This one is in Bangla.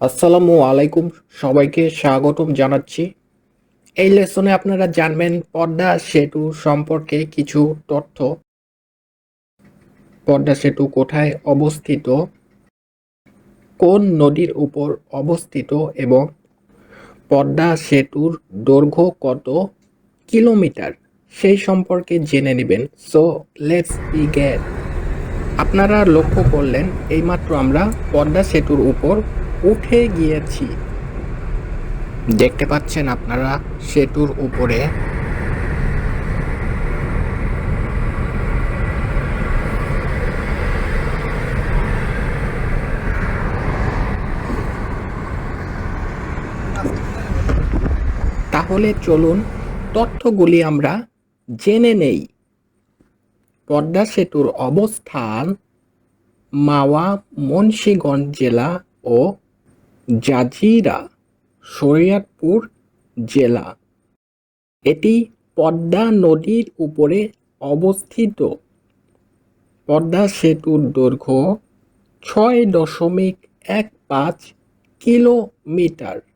আসসালামু আলাইকুম। সবাইকে স্বাগতম জানাচ্ছি। এই লেসনে আপনারা জানবেন পদ্মা সেতু সম্পর্কে কিছু তথ্য। পদ্মা সেতু কোথায় অবস্থিত? কোন নদীর উপর অবস্থিত এবং পদ্মা সেতুর দৈর্ঘ্য কত কিলোমিটার? সেই সম্পর্কে জেনে নেবেন। So, let's begin. আপনারা লক্ষ্য করলেন, এইমাত্র আমরা পদ্মা সেতুর উপর উঠে গিয়েছি। দেখতে পাচ্ছেন আপনারা সেতুর উপরে। তাহলে চলুন তথ্যগুলি আমরা জেনে নেই। পদ্মা সেতুর অবস্থান মাওয়া মুন্সিগঞ্জ জেলা ও জাজিরা, শরিয়াতপুর জেলা। এটি পদ্মা নদীর উপরে অবস্থিত। পদ্মা সেতুর দৈর্ঘ্য ছয় দশমিক এক পাঁচ কিলোমিটার।